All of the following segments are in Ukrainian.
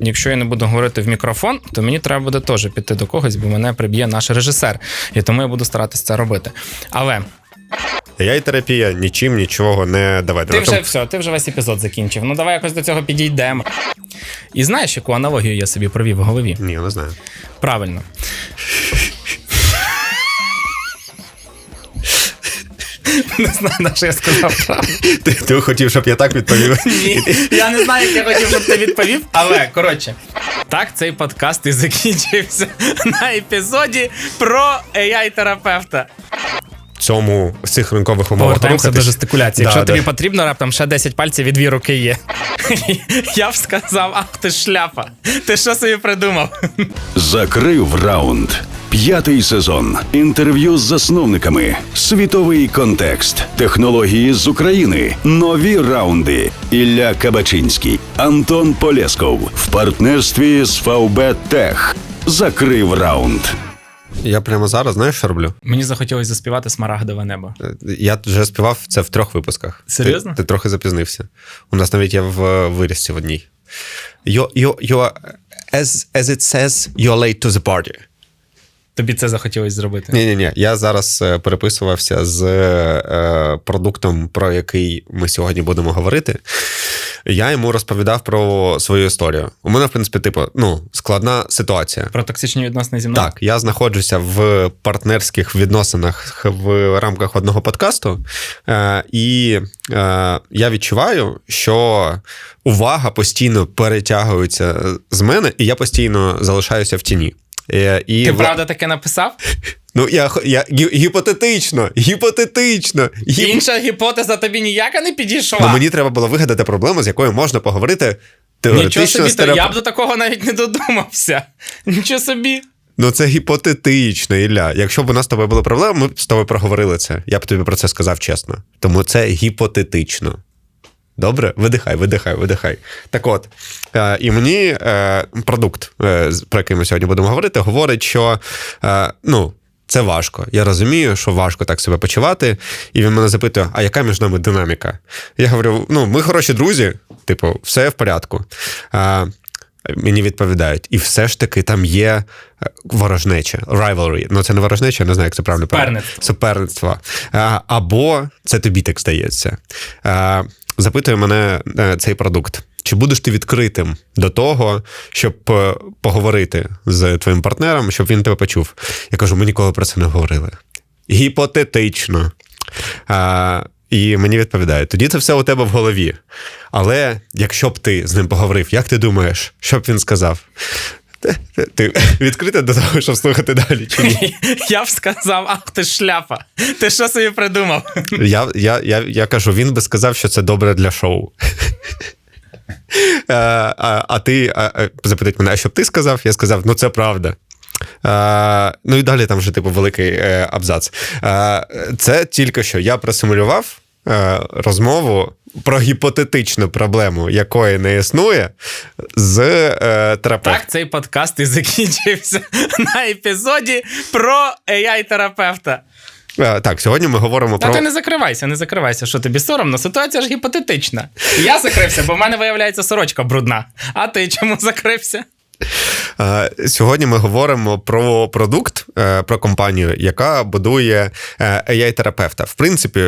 якщо я не буду говорити в мікрофон, то мені треба буде теж піти до когось, бо мене приб'є наш режисер. І тому я буду старатися це робити. Але Я терапія нічим нічого не давай. ти вже все, ти вже весь епізод закінчив. Ну давай якось до цього підійдемо. І знаєш, яку аналогію я собі провів в голові? Ні, не знаю. Правильно. Не знаю, на що я сказав правду. Ти, ти хотів, щоб я так відповів. Ні, я не знаю, як я хотів, щоб ти відповів, але коротше, так цей подкаст і закінчився на епізоді про AI-терапевта. Цьому в цих ринкових умовах Повертаємося до жестикуляції. Да, Якщо да. тобі потрібно, раптом ще 10 пальців від дві руки є. Я б сказав, ах ти шляпа. Ти що собі придумав? Закрив раунд. П'ятий сезон. Інтерв'ю з засновниками. Світовий контекст. Технології з України. Нові раунди. Ілля Кабачинський. Антон Полєсков. В партнерстві з ВБ Тех. Закрив раунд. Я прямо зараз, знаєш, що роблю? Мені захотілося заспівати смарагдове небо. Е, Я вже співав це в трьох випусках. Серйозно? Ти, ти трохи запізнився. У нас навіть є в е, вирізці в одній. You, you, you as, as it says, you're late to the party. Тобі це захотілося зробити. Ні, ні, ні. Я зараз е, переписувався з е, продуктом, про який ми сьогодні будемо говорити. Я йому розповідав про свою історію. У мене, в принципі, типу, ну, складна ситуація. Про токсичні відносини зі мною? Так, я знаходжуся в партнерських відносинах в рамках одного подкасту, е, і е, я відчуваю, що увага постійно перетягується з мене, і я постійно залишаюся в тіні. Е, І, Ти в- правда таке написав? Ну, я, я гі- гіпотетично, гіпотетично. Гіп... Інша гіпотеза тобі ніяка не підійшла. Ну, мені треба було вигадати проблему, з якою можна поговорити Нічого собі, з терап- я б до такого навіть не додумався. Нічого собі. Ну, це гіпотетично, Ілля. Якщо б у нас з тобою були проблеми, ми б з тобою проговорили це. Я б тобі про це сказав чесно. Тому це гіпотетично. Добре? Видихай, видихай, видихай. Так от, е, і мені е, продукт, е, з- про який ми сьогодні будемо говорити, говорить, що е, ну, це важко. Я розумію, що важко так себе почувати. І він мене запитує: а яка між нами динаміка? Я говорю: ну, ми хороші друзі, типу, все в порядку. Е, Мені відповідають, і все ж таки там є е, ворожнеча, rivalry. Ну це не ворожнеча, я не знаю, як це правильно. Суперництво. Суперництво. А, Або це тобі так здається. А, Запитує мене е, цей продукт. Чи будеш ти відкритим до того, щоб е, поговорити з твоїм партнером, щоб він тебе почув? Я кажу, ми ніколи про це не говорили. Гіпотетично. А, і мені відповідають, тоді це все у тебе в голові. Але якщо б ти з ним поговорив, як ти думаєш, що б він сказав? Ти, відкрита до того, щоб слухати далі чи ні? Я б сказав, ах ти шляпа. Ти що собі придумав? Я, я, я, я кажу, він би сказав, що це добре для шоу. Е, А, а ти а, а, запитать мене, а що б ти сказав? Я сказав, ну це правда. Е, ну і далі там вже типу великий е, абзац. Е, це тільки що я просимулював розмову про гіпотетичну проблему, якої не існує, з е, терапевтом. Так, цей подкаст і закінчився на епізоді про AI-терапевта. Е, так, сьогодні ми говоримо Та про. ти не закривайся, не закривайся, що тобі соромно. Ситуація ж гіпотетична. Я закрився, бо в мене виявляється сорочка брудна. А ти чому закрився? Е, Сьогодні ми говоримо про продукт, е, про компанію, яка будує е, AI-терапевта. В принципі,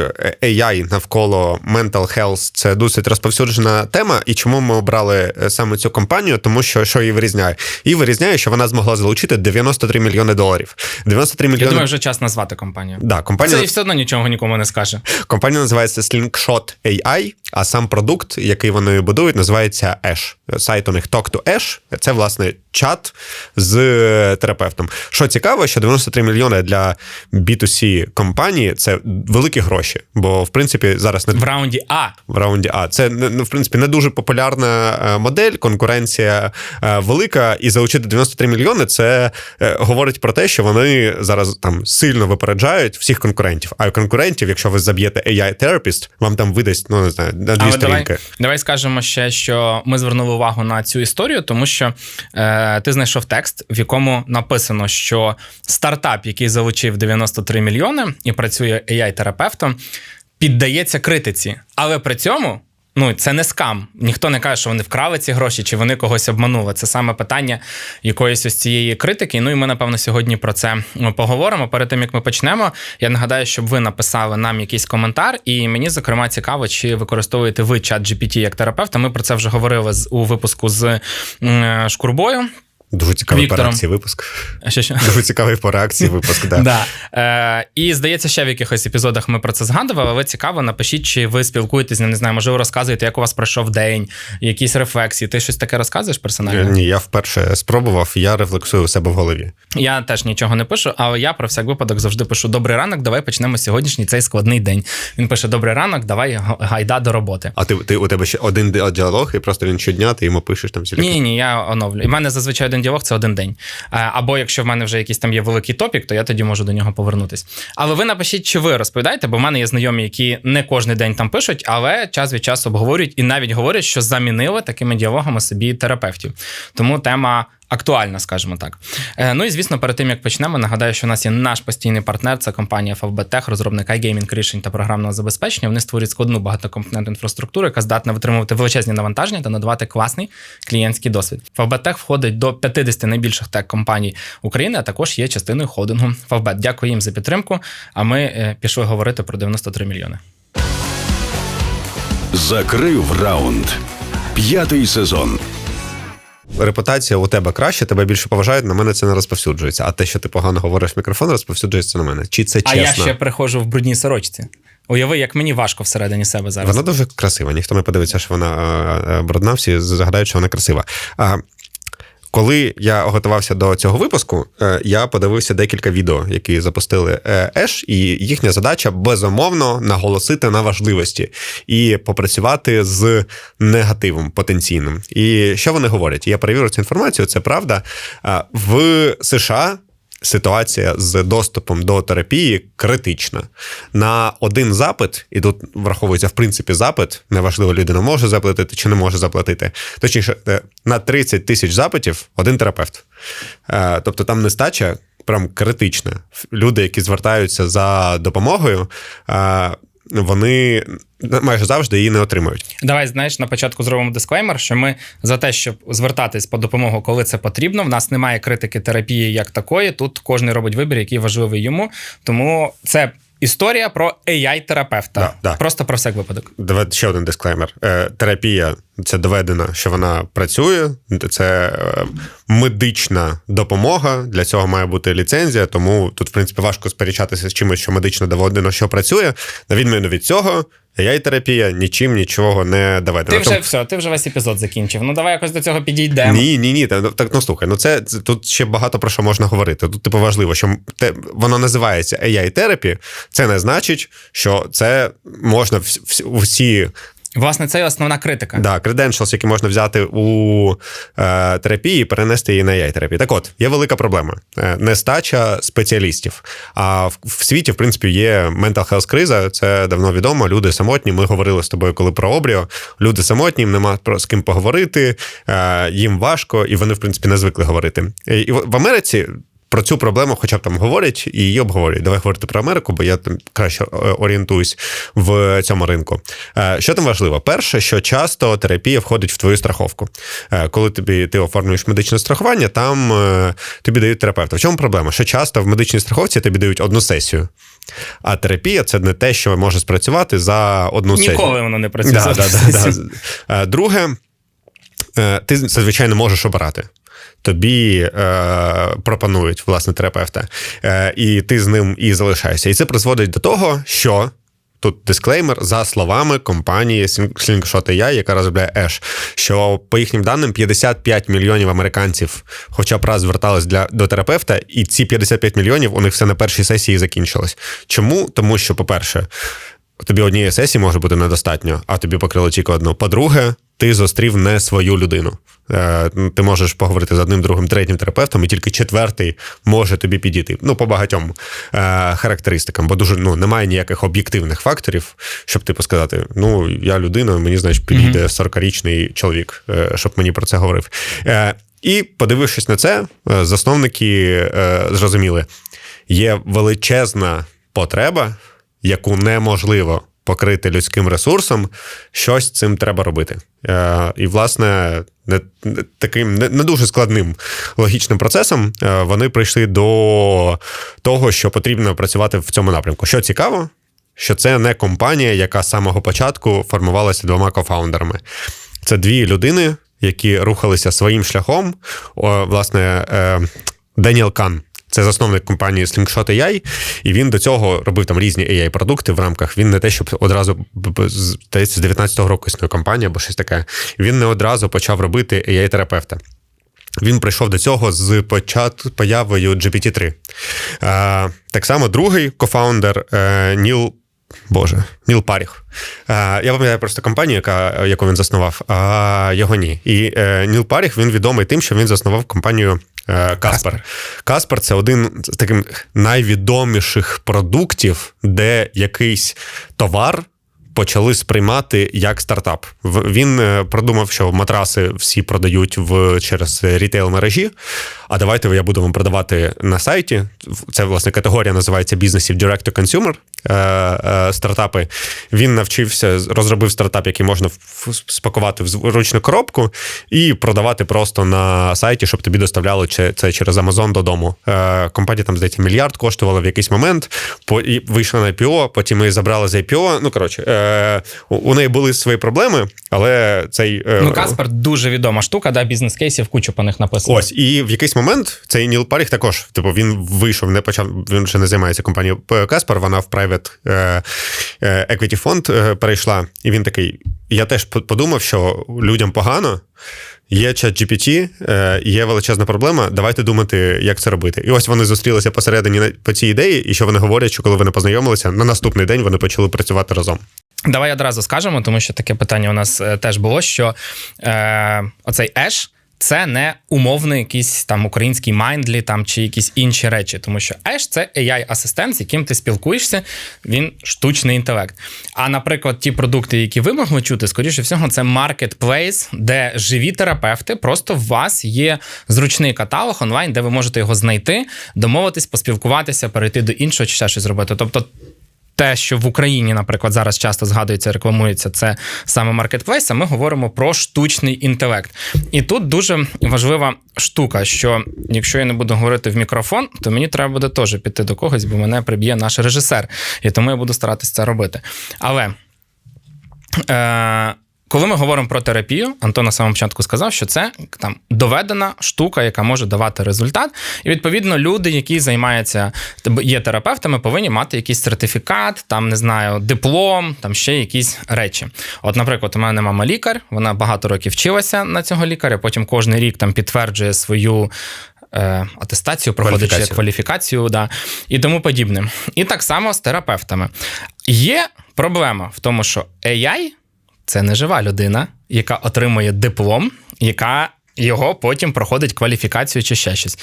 AI навколо mental health – це досить розповсюджена тема. І чому ми обрали саме цю компанію? Тому що що її вирізняє? Її вирізняє, що вона змогла залучити 93 мільйони доларів. 93 Я мільйони. думаю, вже час назвати компанію. Да, компанія, Це і все одно нічого нікому не скаже. компанія називається Slingshot AI, а сам продукт, який вони будують, називається Ash. Сайт у них Talk to Ash. Це власне чат з е, терапевтом. Що цікаво, що 93 мільйони для B2C компанії це великі гроші. Бо в принципі зараз не В раунді А. в раунді А. Це ну, в принципі не дуже популярна е, модель, конкуренція е, велика, і залучити 93 мільйони. Це говорить про те, що вони зараз там сильно випереджають всіх конкурентів. А конкурентів, якщо ви заб'єте AI therapist, вам там видасть ну не знаю на дві Але сторінки. давай скажемо ще, що ми звернули увагу на цю історію, тому що ти знайшов текст, в якому написано, що стартап, який залучив 93 мільйони і працює AI-терапевтом, піддається критиці. Але при цьому ну це не скам. Ніхто не каже, що вони вкрали ці гроші, чи вони когось обманули. Це саме питання якоїсь ось цієї критики. Ну і ми, напевно, сьогодні про це ну, поговоримо. Перед тим як ми почнемо, я нагадаю, щоб ви написали нам якийсь коментар, і мені зокрема цікаво, чи використовуєте ви чат GPT як терапевта. Ми про це вже говорили у випуску з Шкурбою. Дуже цікавий по реакції випуск. Що, що? Дуже цікавий по реакції випуск. Да. Да. Е, і здається, ще в якихось епізодах ми про це згадували, але цікаво, напишіть, чи ви спілкуєтесь, не знаю, можливо, розказуєте, як у вас пройшов день, якісь рефлексії. Ти щось таке розказуєш персонально? Ні, я вперше спробував, я рефлексую у себе в голові. Я теж нічого не пишу, але я про всяк випадок завжди пишу: Добрий ранок, давай почнемо сьогоднішній цей складний день. Він пише: Добрий ранок, давай гайда до роботи. А ти, ти у тебе ще один діалог, і просто він щодня, ти йому пишеш там всі ні, ні, я оновлю. І в мене зазвичай один діалог це один день. Е, Або якщо в мене вже якийсь там є великий топік, то я тоді можу до нього повернутись. Але ви напишіть, чи ви розповідаєте, бо в мене є знайомі, які не кожен день там пишуть, але час від часу обговорюють і навіть говорять, що замінили такими діалогами собі терапевтів. Тому тема. Актуальна, скажімо так. Е, ну і звісно, перед тим як почнемо, нагадаю, що у нас є наш постійний партнер, це компанія FFB розробник iGaming рішень та програмного забезпечення. Вони створюють складну багатокомпонентну інфраструктуру, яка здатна витримувати величезні навантаження та надавати класний клієнтський досвід. FFB входить до 50 найбільших тех-компаній України, а також є частиною холдингу FFB. Дякую їм за підтримку. А ми е, пішли говорити про 93 мільйони. Закрив раунд. П'ятий сезон. Репутація у тебе краще, тебе більше поважають, на мене це не розповсюджується. А те, що ти погано говориш в мікрофон, розповсюджується на мене. Чи це А я ще приходжу в брудній сорочці. Уяви, як мені важко всередині себе зараз. Вона дуже красива. Ніхто не подивиться, що вона е, е, брудна, всі загадають, що вона красива. А, коли я готувався до цього випуску, е, я подивився декілька відео, які запустили е, Еш, і їхня задача безумовно наголосити на важливості і попрацювати з негативом потенційним. І що вони говорять? Я перевірив цю інформацію, це правда. В США ситуація з доступом до терапії критична. На один запит, і тут враховується в принципі запит, неважливо, людина може заплатити чи не може заплатити. Точніше, е, на 30 тисяч запитів один терапевт. Е, Тобто там нестача прям критична. Люди, які звертаються за допомогою, е, вони майже завжди її не отримують. Давай, знаєш, на початку зробимо дисклеймер, що ми за те, щоб звертатись по допомогу, коли це потрібно. В нас немає критики терапії як такої. Тут кожен робить вибір, який важливий йому. Тому це історія про AI-терапевта. Да, да. Просто про всяк випадок. Давай ще один дисклеймер. Е, терапія це доведено, що вона працює. Це е, медична допомога. Для цього має бути ліцензія. Тому тут, в принципі, важко сперечатися з чимось, що медично доведено, що працює. На відміну від цього, ai терапія нічим нічого не доведена. Ти вже Тому- все, ти вже весь епізод закінчив. Ну давай якось до цього підійдемо. ні, ні, ні. Так ну слухай, ну це, це тут ще багато про що можна говорити. Тут типу важливо, що те, воно називається AI терапі. Це не значить, що це можна вс- вс- всі Власне, це і основна критика. Да, credentials, які можна взяти у е, терапії, і перенести її на ai терапію. Так от, є велика проблема: Е, нестача спеціалістів. А в, в світі, в принципі, є mental health криза. Це давно відомо. Люди самотні. Ми говорили з тобою, коли про обріо. Люди самотні, їм нема про з ким поговорити, е, їм важко, і вони, в принципі, не звикли говорити. І, в Америці. Про цю проблему, хоча б там говорять і її обговорюють. Давай говорити про Америку, бо я там краще е, орієнтуюсь в цьому ринку. Е, Що там важливо? Перше, що часто терапія входить в твою страховку. Е, Коли тобі ти оформлюєш медичне страхування, там тобі дають терапевта. В чому проблема? Що часто в медичній страховці тобі дають одну сесію. А терапія це не те, що може спрацювати за одну сесію. Ніколи воно не працює. Да, за да, да, да. Друге, ти зазвичай не можеш обирати. Тобі е, пропонують власне терапевта, е, і ти з ним і залишаєшся. І це призводить до того, що тут дисклеймер за словами компанії Slingshot AI, яка розробляє Ash, що по їхнім даним 55 мільйонів американців хоча б раз звертались для до терапевта, і ці 55 мільйонів у них все на першій сесії закінчилось. Чому? Тому що, по-перше, тобі однієї сесії може бути недостатньо, а тобі покрили тільки одну. По-друге, ти зустрів не свою людину. Е, Ти можеш поговорити з одним, другим, третім терапевтом, і тільки четвертий може тобі підійти. Ну, по багатьом е, характеристикам, бо дуже ну, немає ніяких об'єктивних факторів, щоб типу сказати: ну, я людина, мені значить підійде 40-річний чоловік, е, щоб мені про це говорив. І подивившись на це, засновники зрозуміли, є величезна потреба яку неможливо покрити людським ресурсом, щось цим треба робити. Е, І, власне, не, таким не, не дуже складним логічним процесом е, вони прийшли до того, що потрібно працювати в цьому напрямку. Що цікаво, що це не компанія, яка з самого початку формувалася двома кофаундерами. Це дві людини, які рухалися своїм шляхом. О, власне, е, Деніел Кан. Це засновник компанії Slingshot AI, і він до цього робив там різні AI-продукти в рамках. Він не те, щоб одразу здається, з 19-го року існує компанія або щось таке. Він не одразу почав робити AI-терапевта. Він прийшов до цього з початку появою GPT-3. Е, так само другий кофаундер е, Ніл. Боже, Ніл Паріх. Я пам'ятаю просто компанію, яка, яку він заснував, а його ні. І е, Ніл Паріх він відомий тим, що він заснував компанію е, Каспер. Каспер це один з таких найвідоміших продуктів, де якийсь товар почали сприймати як стартап. Він е, продумав, що матраси всі продають в через рітейл мережі. А давайте я буду вам продавати на сайті. Це власне категорія називається бізнесів Direct to Consumer. Е, е, Стартапи. Він навчився, розробив стартап, який можна спакувати в зручну коробку і продавати просто на сайті, щоб тобі доставляли це через Amazon додому. Е, Компанія там, здається, мільярд коштувала в якийсь момент. По і вийшла на IPO, потім ми забрали з IPO. Ну коротше, е, у- у неї були свої проблеми, але цей е, Ну, Каспер дуже відома штука, да, бізнес-кейсів кучу по них написано. Ось, і в якийсь момент цей Ніл Паріх також, типу, він вийшов, не почав, він ще не займається компанією Каспер, вона в private е, е, equity фонд е, перейшла. І він такий: я теж подумав, що людям погано. Є чат GPT, є величезна проблема. Давайте думати, як це робити. І ось вони зустрілися посередині по цій ідеї, і що вони говорять, що коли вони познайомилися, на наступний день вони почали працювати разом. Давай одразу скажемо, тому що таке питання у нас теж було: що е, оцей Еш. Це не умовний якийсь там український майндлі там чи якісь інші речі, тому що Еш це AI-асистент, з яким ти спілкуєшся, він штучний інтелект. А наприклад, ті продукти, які ви могли чути, скоріше всього, це маркетплейс, де живі терапевти. Просто у вас є зручний каталог онлайн, де ви можете його знайти, домовитись, поспілкуватися, перейти до іншого чи ще щось зробити. Тобто те, що в Україні, наприклад, зараз часто згадується, рекламується, це саме маркетплейс, а ми говоримо про штучний інтелект. І тут дуже важлива штука, що якщо я не буду говорити в мікрофон, то мені треба буде теж піти до когось, бо мене приб'є наш режисер. І тому я буду старатися це робити. Але. Е- коли ми говоримо про терапію, Антон на самому початку сказав, що це там доведена штука, яка може давати результат. І відповідно люди, які займаються є терапевтами, повинні мати якийсь сертифікат, там не знаю, диплом, там ще якісь речі. От, наприклад, у мене мама лікар, вона багато років вчилася на цього лікаря. Потім кожен рік там підтверджує свою. е, Атестацію проходить Кваліфікацію. кваліфікацію, да, і тому подібне. І так само з терапевтами. Є проблема в тому, що AI це не жива людина, яка отримує диплом, яка його потім проходить кваліфікацію чи ще щось.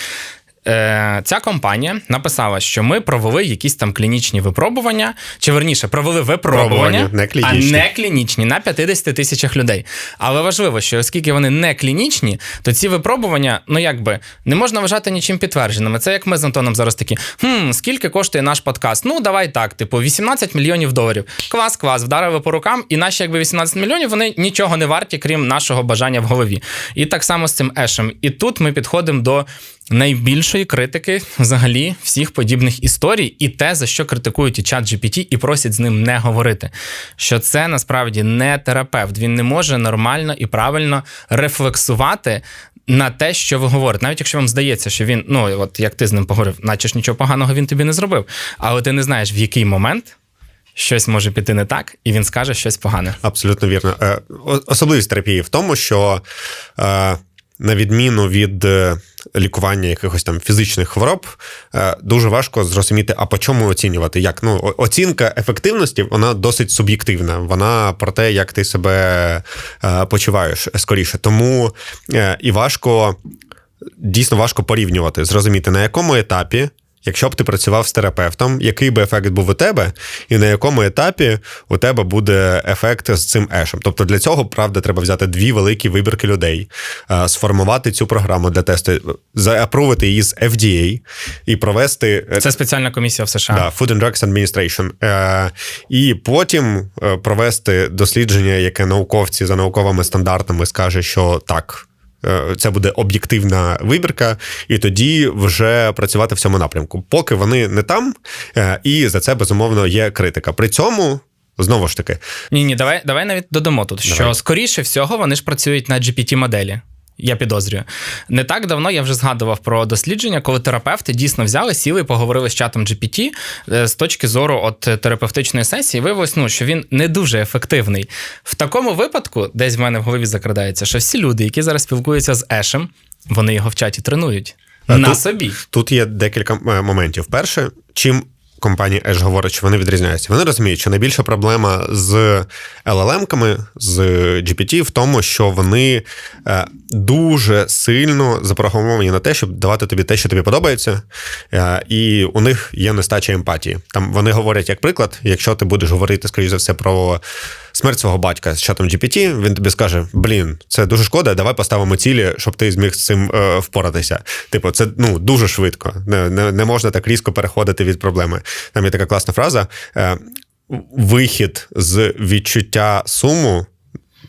Е, Ця компанія написала, що ми провели якісь там клінічні випробування, чи верніше, провели випробування, не а не клінічні на 50 тисячах людей. Але важливо, що оскільки вони не клінічні, то ці випробування, ну якби не можна вважати нічим підтвердженими. Це як ми з Антоном зараз такі: хм, скільки коштує наш подкаст? Ну, давай так, типу, 18 мільйонів доларів. Клас, клас, вдарили по рукам, і наші якби 18 мільйонів вони нічого не варті, крім нашого бажання в голові. І так само з цим ешем. І тут ми підходимо до. Найбільшої критики взагалі всіх подібних історій, і те, за що критикують і чат GPT, і просять з ним не говорити. Що це насправді не терапевт. Він не може нормально і правильно рефлексувати на те, що ви говорите. Навіть якщо вам здається, що він, ну от як ти з ним поговорив, наче ж нічого поганого він тобі не зробив. Але ти не знаєш, в який момент щось може піти не так, і він скаже щось погане. Абсолютно вірно. Е, Особливість терапії в тому, що е, на відміну від е, лікування якихось там фізичних хвороб, е, дуже важко зрозуміти, а по чому оцінювати. Як ну оцінка ефективності вона досить суб'єктивна. Вона про те, як ти себе е, почуваєш скоріше. Тому і важко дійсно важко порівнювати, зрозуміти, на якому етапі. Якщо б ти працював з терапевтом, який би ефект був у тебе, і на якому етапі у тебе буде ефект з цим ешем. Тобто для цього, правда, треба взяти дві великі вибірки людей, сформувати цю програму для тесту, заапрувити її з FDA і провести е, Це спеціальна комісія в США. Да, Food and Drugs Administration. Е, і потім е, провести дослідження, яке науковці за науковими стандартами скаже, що так. Е, Це буде об'єктивна вибірка, і тоді вже працювати в цьому напрямку. Поки вони не там, е, і за це безумовно є критика. При цьому знову ж таки, Ні, ні, давай, давай навіть додамо тут, що скоріше всього вони ж працюють на GPT-моделі. Я підозрюю. Не так давно я вже згадував про дослідження, коли терапевти дійсно взяли, сіли і поговорили з чатом GPT е, з точки зору от е, терапевтичної сесії. Виявилось, ну, що він не дуже ефективний. В такому випадку, десь в мене в голові закрадається, що всі люди, які зараз спілкуються з Ешем, вони його в чаті тренують. На тут- собі. Тут є декілька е, моментів. Перше, чим компанія Edge говорить, що вони відрізняються. Вони розуміють, що найбільша проблема з LLM-ками, з GPT в тому, що вони е, дуже сильно запрограмовані на те, щоб давати тобі те, що тобі подобається, е, і у них є нестача емпатії. Там вони говорять, як приклад, якщо ти будеш говорити, скоріш за все, про смерть свого батька з чатом GPT, він тобі скаже: Блін, це дуже шкода, давай поставимо цілі, щоб ти зміг з цим е, впоратися. Типу, це ну дуже швидко. Не, не, не можна так різко переходити від проблеми. Там є така класна фраза: е, вихід з відчуття суму.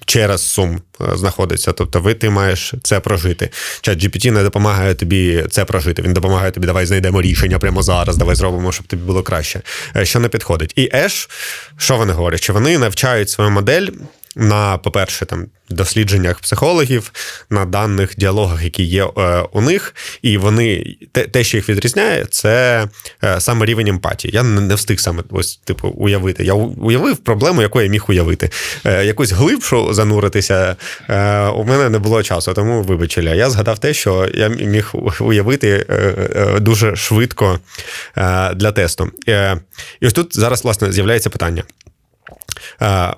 Через сум е, знаходиться, тобто ви ти маєш це прожити. Чат GPT не допомагає тобі це прожити. Він допомагає тобі, давай знайдемо рішення прямо зараз, давай зробимо, щоб тобі було краще. Е, Що не підходить. І Еш, що вони говорять? Що вони навчають свою модель на, по-перше, там дослідженнях психологів, на даних діалогах, які є е, у них, і вони те, те, що їх відрізняє, це е, саме рівень емпатії. Я не, встиг саме ось, типу, уявити. Я уявив проблему, яку я міг уявити. Е, якусь глибшу зануритися у мене не було часу, тому вибач, Ілля. Я згадав те, що я міг уявити дуже швидко для тесту. І ось тут зараз, власне, з'являється питання.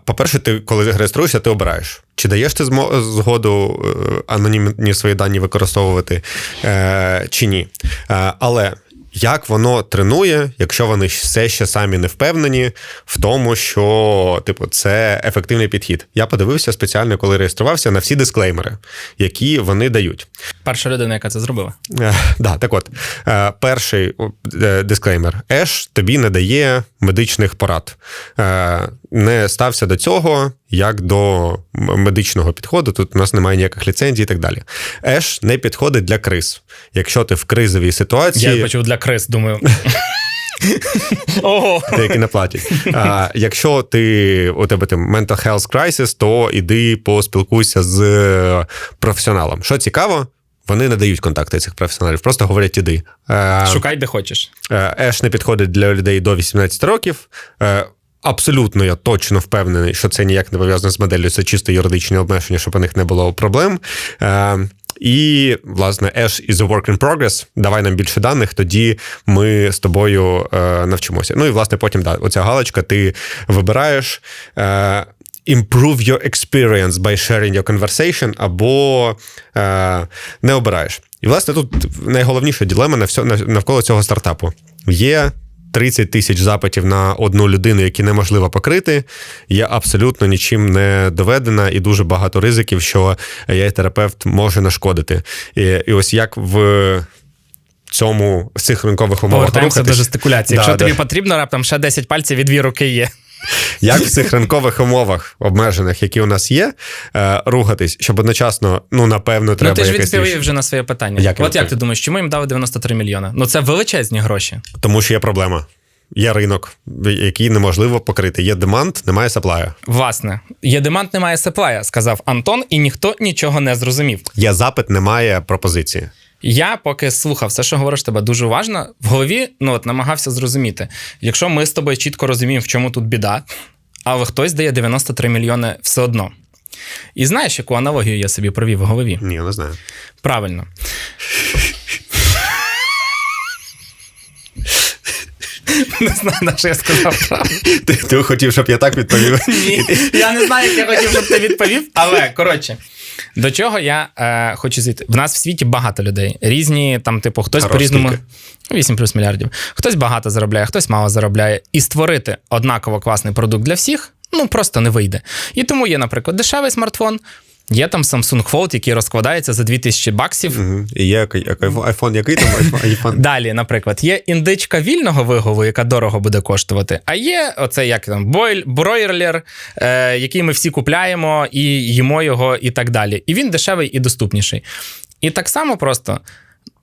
По-перше, ти коли реєструєшся, ти обираєш. Чи даєш ти згоду е, анонімні свої дані використовувати, е, чи ні. Е, Але як воно тренує, якщо вони все ще самі не впевнені в тому, що типу, це ефективний підхід? Я подивився спеціально, коли реєструвався на всі дисклеймери, які вони дають. Перша людина, яка це зробила. Е, Да, так от, е, перший дисклеймер: Еш тобі не дає медичних порад. Е, Не стався до цього як до медичного підходу. Тут у нас немає ніяких ліцензій і так далі. Еш не підходить для криз. Якщо ти в кризовій ситуації. Я почув для крис, думаю. Ого. Деякі не платять. А, якщо ти у тебе там mental health crisis, то іди поспілкуйся з е, професіоналом. Що цікаво, вони не дають контакти цих професіоналів, просто говорять іди. Е, Шукай, де хочеш. Е, Еш не підходить для людей до 18 років. Абсолютно, я точно впевнений, що це ніяк не пов'язано з моделлю, це чисто юридичні обмеження, щоб у них не було проблем. Е, і, власне, Ash is a work in progress. Давай нам більше даних, тоді ми з тобою е, навчимося. Ну і, власне, потім да, оця галочка, ти вибираєш. Е, Improve your experience by sharing your conversation, або е, не обираєш. І, власне, тут найголовніша ділема навколо цього стартапу. Є 30 тисяч запитів на одну людину, які неможливо покрити, є абсолютно нічим не доведена, і дуже багато ризиків, що AI-терапевт може нашкодити. І, і ось як в цьому в цих ринкових умовах Повертаємося до рухатись, жестикуляції. Да, Якщо да. тобі потрібно, раптом ще 10 пальців і дві руки є. Як в цих ринкових умовах обмежених, які у нас є, е, рухатись, щоб одночасно, ну напевно, треба ну ти ж відповів вже на своє питання. Як От як ти думаєш, чому їм дали 93 мільйони? Ну це величезні гроші. тому що є проблема. Є ринок, який неможливо покрити. Є демант, немає саплаю. Власне, є демант, немає сеплая, сказав Антон, і ніхто нічого не зрозумів. Є запит, немає пропозиції. Я поки слухав все, що говориш тебе дуже уважно, в голові ну от намагався зрозуміти. Якщо ми з тобою чітко розуміємо, в чому тут біда, але хтось дає 93 мільйони все одно. І знаєш, яку аналогію я собі провів в голові? Ні, не знаю. Правильно. Не знаю, на що я сказав. Ти, ти хотів, щоб я так відповів. Ні, я не знаю, як я хотів, щоб ти відповів, але коротше. До чого я е, хочу зійти? В нас в світі багато людей. Різні, там, типу, хтось Хорош, по-різному. скільки? 8 плюс мільярдів. Хтось багато заробляє, хтось мало заробляє. І створити однаково класний продукт для всіх ну просто не вийде. І тому є, наприклад, дешевий смартфон. Є там Samsung Fold, який розкладається за 2000 баксів. Угу. І є iPhone, який там iPhone? Далі, наприклад, є індичка вільного вигову, яка дорого буде коштувати. А є оце як там бойль, бройлер, е, який ми всі купляємо і їмо його, і так далі. І він дешевий і доступніший. І так само просто.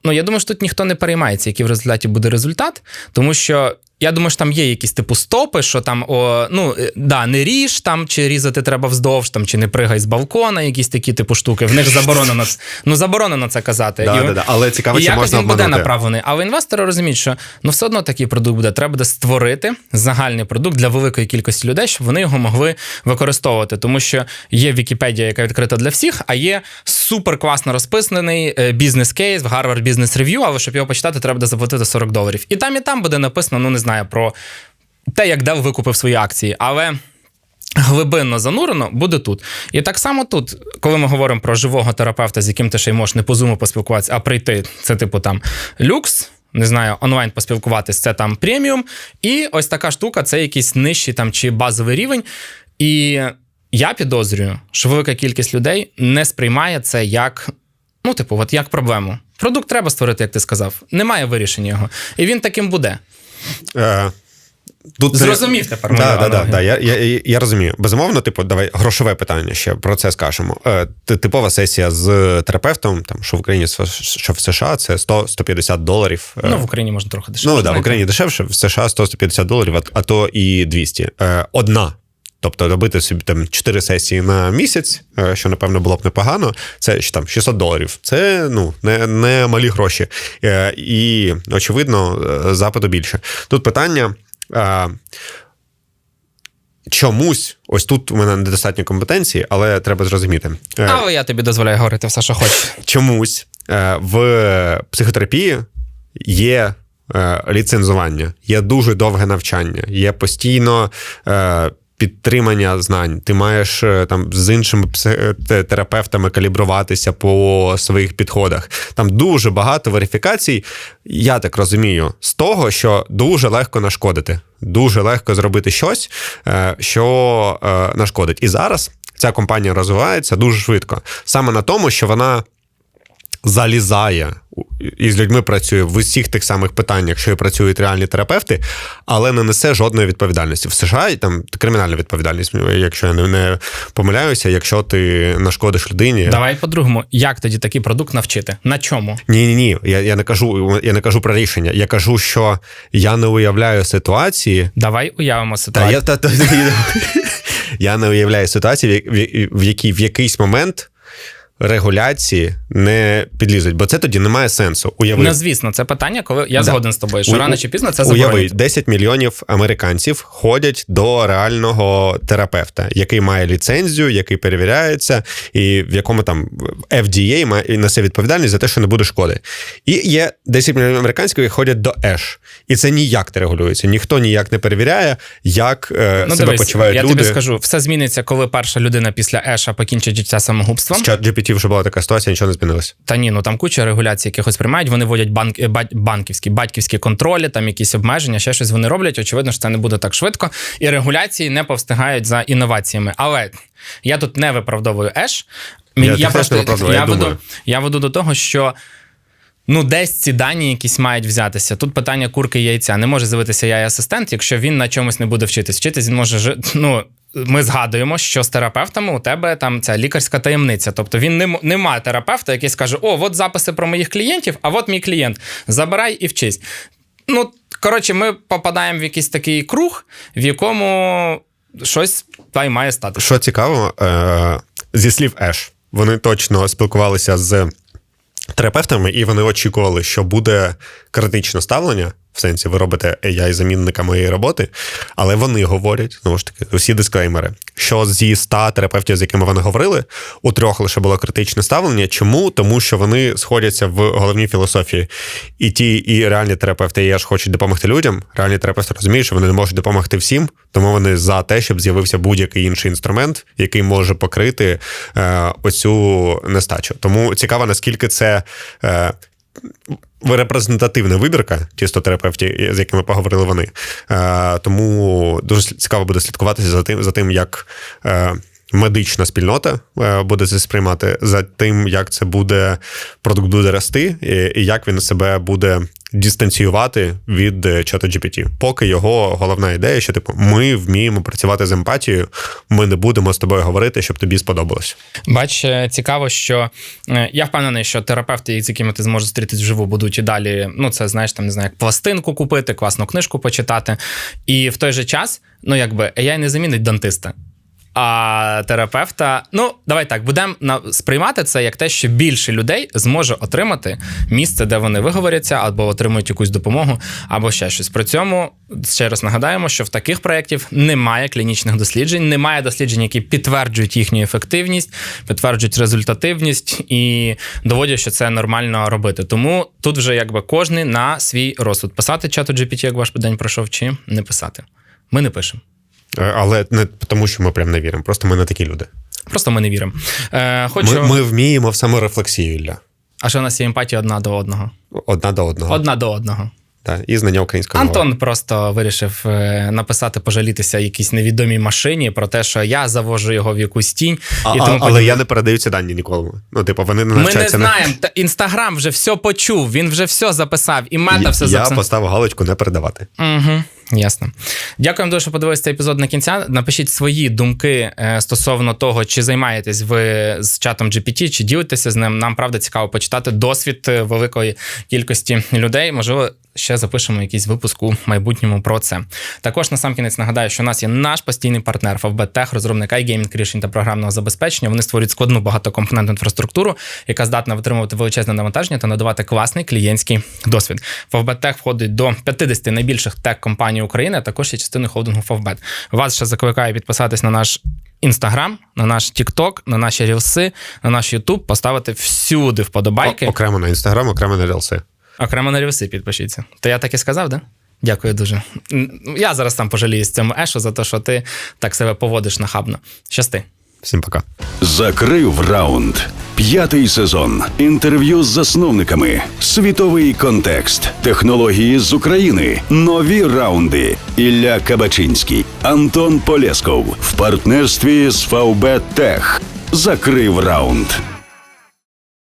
Ну, я думаю, що тут ніхто не переймається, який в результаті буде результат, тому що. Я думаю, що там є якісь типу стопи, що там о, ну е, да, не ріж там, чи різати треба вздовж, там, чи не пригай з балкона, якісь такі типу штуки. В них заборонено ну заборонено це казати. Да, І- да, да. Але цікаво, і чи можна він буде направлений. Але інвестори розуміють, що ну все одно такий продукт буде. Треба буде створити загальний продукт для великої кількості людей, щоб вони його могли використовувати. Тому що є Вікіпедія, яка відкрита для всіх, а є супер класно розписаний е, бізнес-кейс в Harvard Business Review, але щоб його почитати, треба буде заплатити 40 доларів. І там, і там буде написано, ну не знаю, про те, як Dell викупив свої акції. Але глибинно занурено буде тут. І так само тут, коли ми говоримо про живого терапевта, з яким ти ще й можеш не по зуму поспілкуватися, а прийти, це типу там люкс. Не знаю, онлайн поспілкуватись, це там преміум. І ось така штука це якийсь нижчий там чи базовий рівень. І я підозрюю, що велика кількість людей не сприймає це як, ну, типу, от як проблему. Продукт треба створити, як ти сказав. Немає вирішення його. І він таким буде. Е, Тут Зрозумів тепер Да, да, да, да, я, я, я- розумію. Безумовно, типу, давай грошове питання ще про це скажемо. Е, Типова сесія з терапевтом, там, що в Україні, що в США, це 100-150 доларів. Е, Ну, в Україні можна трохи дешевше. Ну, так, да, в. Україні дешевше, в США 100-150 доларів, а, а то і 200. Е, одна. Тобто робити собі там 4 сесії на місяць, е, що напевно було б непогано. Це там 600 доларів. Це ну не, не малі гроші. Е, і очевидно, е, запиту більше. Тут питання. Чомусь, ось тут у мене недостатньо компетенції, але треба зрозуміти. Але я тобі дозволяю говорити все, що хочеш. чомусь в психотерапії є ліцензування, є дуже довге навчання, є постійно. Е, Підтримання знань, ти маєш е, там з іншими пси- терапевтами калібруватися по своїх підходах. Там дуже багато верифікацій, я так розумію, з того, що дуже легко нашкодити. Дуже легко зробити щось, е, що е, нашкодить. І зараз ця компанія розвивається дуже швидко. Саме на тому, що вона залізає і з людьми працює в усіх тих самих питаннях, що і працюють реальні терапевти, але не несе жодної відповідальності. В США і там кримінальна відповідальність, якщо я не, помиляюся, якщо ти нашкодиш людині. Давай по-другому, як тоді такий продукт навчити? На чому? Ні, ні, ні. Я, я не кажу, я не кажу про рішення. Я кажу, що я не уявляю ситуації. Давай уявимо Та, ситуацію. я, та, та, я не уявляю ситуації, в, в, в якій в якийсь момент регуляції не підлізуть, бо це тоді не має сенсу. Уяви, Ну, звісно, це питання, коли я Да. згоден з тобою, що У- рано чи пізно це Уяви, заборонять. 10 мільйонів американців ходять до реального терапевта, який має ліцензію, який перевіряється, і в якому там FDA має несе відповідальність за те, що не буде шкоди. І є 10 мільйонів американських, які ходять до ЕШ. І це ніяк не регулюється. Ніхто ніяк не перевіряє, як е, Ну, себе дивись, почувають я люди. тобі скажу, все зміниться, коли перша людина після Еша покінчить життя самогубством. З GPT вже була така ситуація, нічого не змінилося. Та ні, ну там куча регуляцій якихось приймають. Вони вводять банк, е, банківські, батьківські контролі, там якісь обмеження, ще щось вони роблять. Очевидно, що це не буде так швидко. І регуляції не повстигають за інноваціями. Але я тут не виправдовую Еш. Я не виправдовую, я я, веду, я веду до того, що. Ну, десь ці дані якісь мають взятися. Тут питання курки і яйця. Не може з'явитися я асистент, якщо він на чомусь не буде вчитись. Вчитись він може жи- ну. Ми згадуємо, що з терапевтами у тебе там ця лікарська таємниця. Тобто він не м- немає терапевта, який скаже: О, от записи про моїх клієнтів, а от мій клієнт. Забирай і вчись. Ну, коротше, ми попадаємо в якийсь такий круг, в якому щось та й має стати. Що цікаво, е, зі слів Еш, вони точно спілкувалися з терапевтами, і вони очікували, що буде критичне ставлення в сенсі ви робите AI замінника моєї роботи, але вони говорять, знову ж таки, усі дисклеймери, що зі 100 терапевтів, з якими вони говорили, у трьох лише було критичне ставлення. Чому? Тому що вони сходяться в головній філософії. І ті, і реальні терапевти є ж хочуть допомогти людям. Реальні терапевти розуміють, що вони не можуть допомогти всім, тому вони за те, щоб з'явився будь-який інший інструмент, який може покрити е, оцю нестачу. Тому цікаво, наскільки це. Е, Репрезентативна вибірка, чисто терапевтів, з якими поговорили вони. Е, тому дуже цікаво буде слідкуватися за тим, за тим, як е, медична спільнота е, буде це сприймати, за тим, як це буде продукт буде рости, і, як він себе буде дистанціювати від е, чата GPT. Поки його головна ідея, що типу, ми вміємо працювати з емпатією, ми не будемо з тобою говорити, щоб тобі сподобалось. Бач, е, цікаво, що я впевнений, що терапевти, з якими ти зможеш зустрітись вживу, будуть і далі. Ну, це знаєш, там не знаю, як пластинку купити, класну книжку почитати. І в той же час, ну якби AI не замінить дантиста. А терапевта, ну давай так, будемо сприймати це як те, що більше людей зможе отримати місце, де вони виговоряться, або отримують якусь допомогу, або ще щось. При цьому ще раз нагадаємо, що в таких проєктів немає клінічних досліджень, немає досліджень, які підтверджують їхню ефективність, підтверджують результативність і доводять, що це нормально робити. Тому тут вже якби кожний на свій розсуд. Писати чату GPT, як ваш день пройшов, чи не писати. Ми не пишемо. Е, Але не тому, що ми прям не віримо. Просто ми не такі люди. Просто ми не віримо. Е, хочу... Ми, ми вміємо в саморефлексію, Ілля. А що у нас є емпатія одна до одного? Одна до одного. Одна до одного. Так, і знання української мови. Антон просто вирішив е, написати, пожалітися якійсь невідомій машині про те, що я завожу його в якусь тінь. А, і а- але подібне. я не передаю ці дані ніколи. Ну, типу, вони не Ми не знаємо. Та Інстаграм вже все почув, він вже все записав, і мета Я, все я поставив галочку не передавати. Угу, ясно. Дякуємо дуже, що подивилися цей епізод на кінця. Напишіть свої думки е, стосовно того, чи займаєтесь ви з чатом GPT, чи ділитеся з ним. Нам правда цікаво почитати досвід е, великої кількості людей. Можливо, ще запишемо якийсь випуск у майбутньому про це. Також на сам кінець нагадаю, що у нас є наш постійний партнер Tech, розробник iGaming рішень та програмного забезпечення. Вони створюють складну багатокомпонентну інфраструктуру, яка здатна витримувати величезне навантаження та надавати класний клієнтський досвід. Tech входить до 50 найбільших тех-компаній України, а також є частиною холдингу FFB. Вас ще закликаю підписатись на наш. Інстаграм, на наш Тікток, на наші рілси, на наш Ютуб, поставити всюди вподобайки. О- окремо на інстаграм, окремо на рілси. Окремо на рівси підпишіться. То я так і сказав, да? Дякую дуже. Я зараз там пожалію з цим ешу за те, що ти так себе поводиш нахабно. Щасти. Всім пока. Закрив раунд. П'ятий сезон. Інтерв'ю з засновниками. Світовий контекст. Технології з України. Нові раунди. Ілля Кабачинський. Антон Полєсков. В партнерстві з ВБ Тех. Закрив раунд.